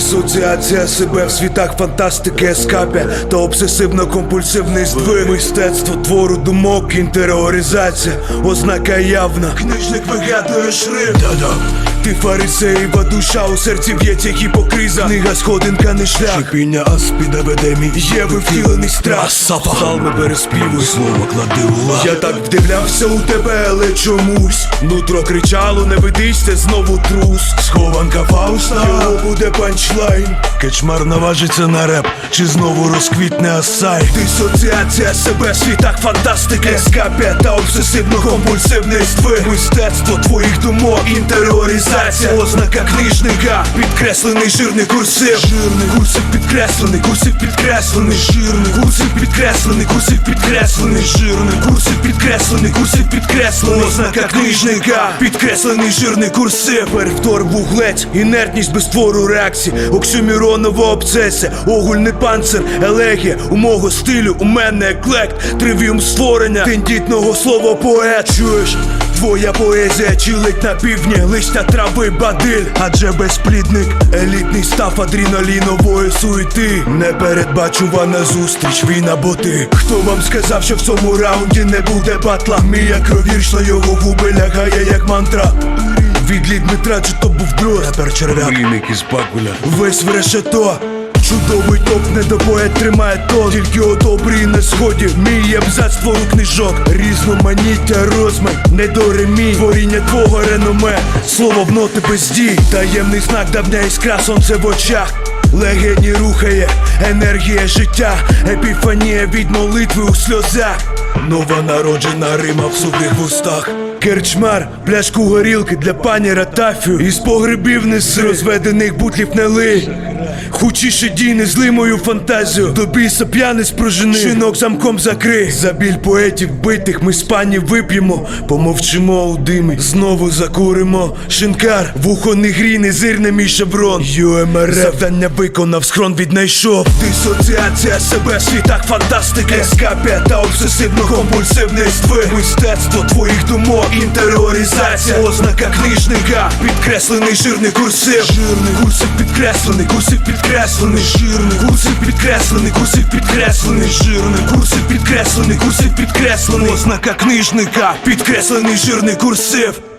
Дисоціація себе в світах фантастики, ескапія та обсесивно-компульсивний здвиг. Мистецтво твору думок, інтеріоризація, ознака явна. Книжник вигадує шрифт. Ти фарисеєва душа, у серці б'ється гіпокриза. Книга сходинка не шлях. Шипіння аспід епідемій Є вивтілений страх. Сафа. Псалми переспівуй. Слово клади у лад. Я так вдивлявся у тебе, але чомусь. Нутро кричало, не ведися, знову трус. Схованка Фауста. Його буде панчлайн. Кечмар наважиться на реп Чи знову розквітне асай. Дисоціація себе світах фантастики. Ескапія та обсесивно-компульсивний здвиг Мистецтво твоїх думок, інтеріоризація Ознака книжника, підкреслений жирний курсив. Жирний курсив підкреслений, курсив підкреслений. Жирний курсив підкреслений, курсив підкреслений. Жирний курсив підкреслений, курсив підкреслений. Ознака книжника, підкреслений жирний курсив. Перевтор вуглець, інертність без твору реакції Оксюміронова обсесія, огульний панцир, елегія У мого стилю, у мене еклект Тривіум створення, тендітного слова поет Чуєш? Твоя поезія чилить на півдні, листя трави бадиль, адже безплідник, елітний став адреналінової суєти. Непередбачувана зустріч, війна боти. Хто вам сказав, що в цьому раунді не буде батла? Мія кровіршна його губи лягає, як мантра. Відліт Дмитра, чи то був дрозд Тепер черв'як. Мрійник із Бакуля Весь в решето. Чудовий топ не недопоет тримає то. Тільки у добрій на сході Мій абзац твору книжок. Різноманіття розмір Не до ремі. Творіння твого реноме. Слово в ноти без дій. Таємний знак давня іскра сонце в очах. Легені рухає, енергія життя, епіфанія від молитви у сльозах. Нова народжена Рима в сухих вустах. Керчмар, пляшку горілки для пані Ратафію Із погребів неси розведених бутлів не лий Хучіше дій не зли мою фантазію. До біса п'яниць прожени. Шинок замком закрий За біль поетів битих ми з пані вип'ємо. Помовчимо у димі. Знову закуримо. Шинкар, вухо не грій, не зир не мій шеврон. ЮМРФ Завдання виконав, схрон віднайшов. Дисоціація себе світах фантастики. Ескапія та обсесивно-компульсивний здвиг Мистецтво твоїх думок, інтеріоризація. Ознака книжника, підкреслений жирний курсив. Жирний курсив підкреслений, курсив підкреслений Жирний. Курсив підкреслений, курсив підкреслений Жирний. Курсив підкреслений, курсив підкреслений. Ознака книжника, підкреслений жирний курсив